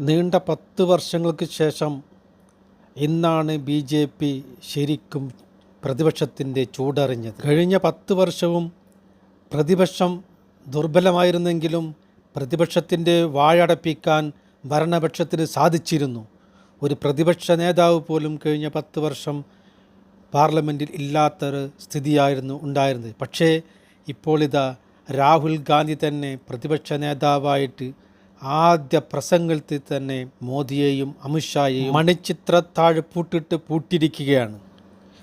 നീണ്ട പത്ത് വർഷങ്ങൾക്ക് ശേഷം ഇന്നാണ് ബി ജെ പി ശരിക്കും പ്രതിപക്ഷത്തിന്റെ ചൂടറിഞ്ഞത്. കഴിഞ്ഞ പത്ത് വർഷവും പ്രതിപക്ഷം ദുർബലമായിരുന്നെങ്കിലും പ്രതിപക്ഷത്തിന്റെ വാഴടപ്പിക്കാൻ ഭരണപക്ഷത്തിന് സാധിച്ചിരുന്നു. ഒരു പ്രതിപക്ഷ നേതാവ് പോലും കഴിഞ്ഞ പത്ത് വർഷം പാർലമെന്റിൽ ഇല്ലാത്തൊരു സ്ഥിതിയായിരുന്നു ഉണ്ടായിരുന്നത്. പക്ഷേ ഇപ്പോൾ ഇതാ രാഹുൽ ഗാന്ധി തന്നെ പ്രതിപക്ഷ നേതാവായിട്ട് ആദ്യ പ്രസംഗത്തിൽ തന്നെ മോദിയെയും അമിത്ഷായെയും മണിച്ചിത്രത്താഴ് പൂട്ടിട്ട് പൂട്ടിയിരിക്കുകയാണ്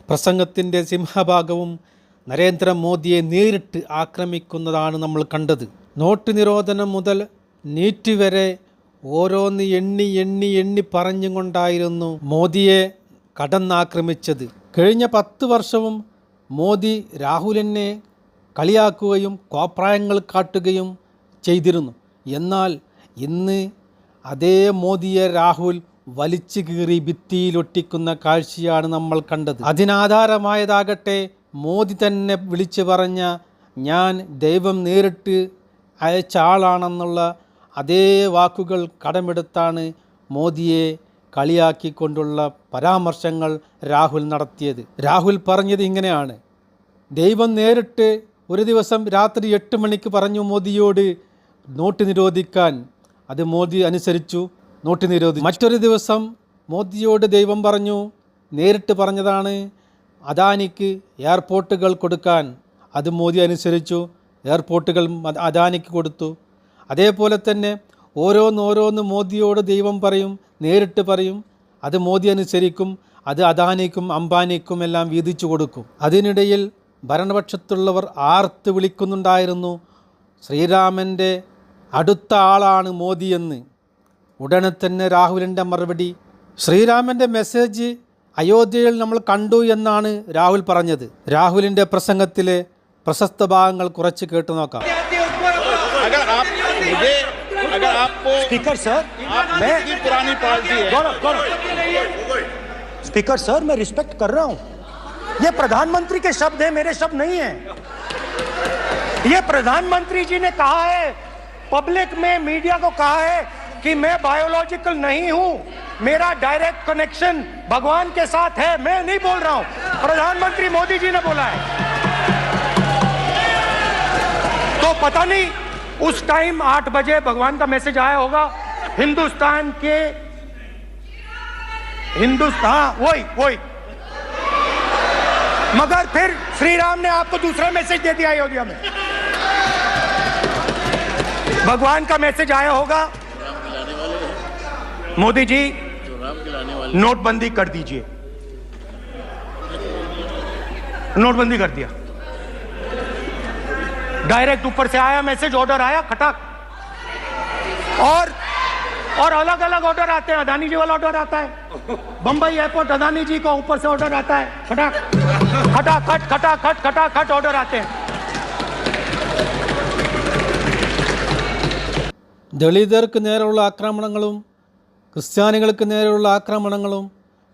പ്രസംഗത്തിന്റെ സിംഹഭാഗവും നരേന്ദ്രമോദിയെ നേരിട്ട് ആക്രമിക്കുന്നതാണ് നമ്മൾ കണ്ടത്. നോട്ട് നിരോധനം മുതൽ നീറ്റ് വരെ ഓരോന്ന് എണ്ണി എണ്ണി എണ്ണി പറഞ്ഞുകൊണ്ടായിരുന്നു മോദിയെ കടന്നാക്രമിച്ചത്. കഴിഞ്ഞ പത്ത് വർഷവും മോദി രാഹുലിനെ കളിയാക്കുകയും കോപ്രായങ്ങൾ കാട്ടുകയും ചെയ്തിരുന്നു. എന്നാൽ ഇന്ന് അതേ മോദിയെ രാഹുൽ വലിച്ചു കീറി ഭിത്തിയിലൊട്ടിക്കുന്ന കാഴ്ചയാണ് നമ്മൾ കണ്ടത്. അതിനാധാരമായതാകട്ടെ മോദി തന്നെ വിളിച്ചു പറഞ്ഞ ഞാൻ ദൈവം നേരിട്ട് അയച്ച ആളാണെന്നുള്ള അതേ വാക്കുകൾ കടമെടുത്താണ് മോദിയെ കളിയാക്കിക്കൊണ്ടുള്ള പരാമർശങ്ങൾ രാഹുൽ നടത്തിയത്. രാഹുൽ പറഞ്ഞത് ഇങ്ങനെയാണ്. ദൈവം നേരിട്ട് ഒരു ദിവസം രാത്രി എട്ട് മണിക്ക് പറഞ്ഞു മോദിയോട് നോട്ട് നിരോധിക്കാൻ അത് മോദി അനുസരിച്ചു നോട്ട് നിരോധിച്ചു. മറ്റൊരു ദിവസം മോദിയോട് ദൈവം പറഞ്ഞു നേരിട്ട് പറഞ്ഞതാണ് അദാനിക്ക് എയർപോർട്ടുകൾ കൊടുക്കാൻ. അത് മോദി അനുസരിച്ചു എയർപോർട്ടുകൾ അദ- അദാനിക്ക് കൊടുത്തു. അതേപോലെ തന്നെ ഓരോന്ന് ഓരോന്ന് മോദിയോട് ദൈവം പറയും നേരിട്ട് പറയും. അത് മോദി അനുസരിക്കും അത് അദാനിക്കും അംബാനിക്കും എല്ലാം വീതിച്ചു കൊടുക്കും. അതിനിടയിൽ ഭരണപക്ഷത്തുള്ളവർ ആർത്ത് വിളിക്കുന്നുണ്ടായിരുന്നു. ശ്രീരാമന്റെ അടുത്ത ആളാണ് മോദിയെന്ന് ഉടനെ തന്നെ രാഹുലിൻ്റെ മറുപടി ശ്രീരാമൻ്റെ മെസ്സേജ് അയോധ്യയിൽ നമ്മൾ കണ്ടു എന്നാണ് രാഹുൽ പറഞ്ഞത് രാഹുലിൻ്റെ പ്രസംഗത്തിലെ പ്രശസ്ത ഭാഗങ്ങൾ കുറച്ച് കേട്ടു നോക്കാം अगर आप मुझे अगर आपको स्पीकर सर आप मैं की पुरानी पार्टी है गौरव गौरव स्पीकर सर मैं रिस्पेक्ट कर रहा हूं ये प्रधानमंत्री के शब्द हैं मेरे शब्द नहीं हैं ये प्रधानमंत्री जी ने कहा है पब्लिक में मीडिया को कहा है कि मैं बायोलॉजिकल नहीं हूँ। मेरा डायरेक्ट कनेक्शन भगवान के साथ है। मैं नहीं बोल रहा हूँ। प्रधानमंत्री मोदी जी ने बोला है। तो पता नहीं, उस टाइम आठ बजे भगवान का मैसेज आया होगा, हिंदुस्तान के हिंदुस्तान, वही वही। मगर फिर श्री राम ने आपको दूसरा मैसेज दे दिया अयोध्या में भगवान का मैसेज आया होगा। मोदी जी, नोटबंदी कर दीजिए। नोटबंदी कर दिया। डायरेक्ट ऊपर से आया मैसेज, ऑर्डर आया, खटाक। और और अलग अलग ऑर्डर आते हैं, अदानी जी वाला ऑर्डर आता है। बंबई एयरपोर्ट, अदानी जी का ऊपर से ऑर्डर आता है, खटाक। खटाखट खटाखट खटाखट ऑर्डर आते हैं। ദളിതർക്ക് നേരെയുള്ള ആക്രമണങ്ങളും ക്രിസ്ത്യാനികൾക്ക് നേരെയുള്ള ആക്രമണങ്ങളും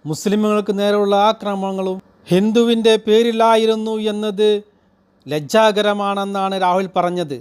മുസ്ലിമുകൾക്ക് നേരെയുള്ള ആക്രമണങ്ങളും ഹിന്ദുവിന്റെ പേരിലായിരുന്നു എന്നത് ലജ്ജാകരമാണെന്നാണ് രാഹുൽ പറഞ്ഞത്.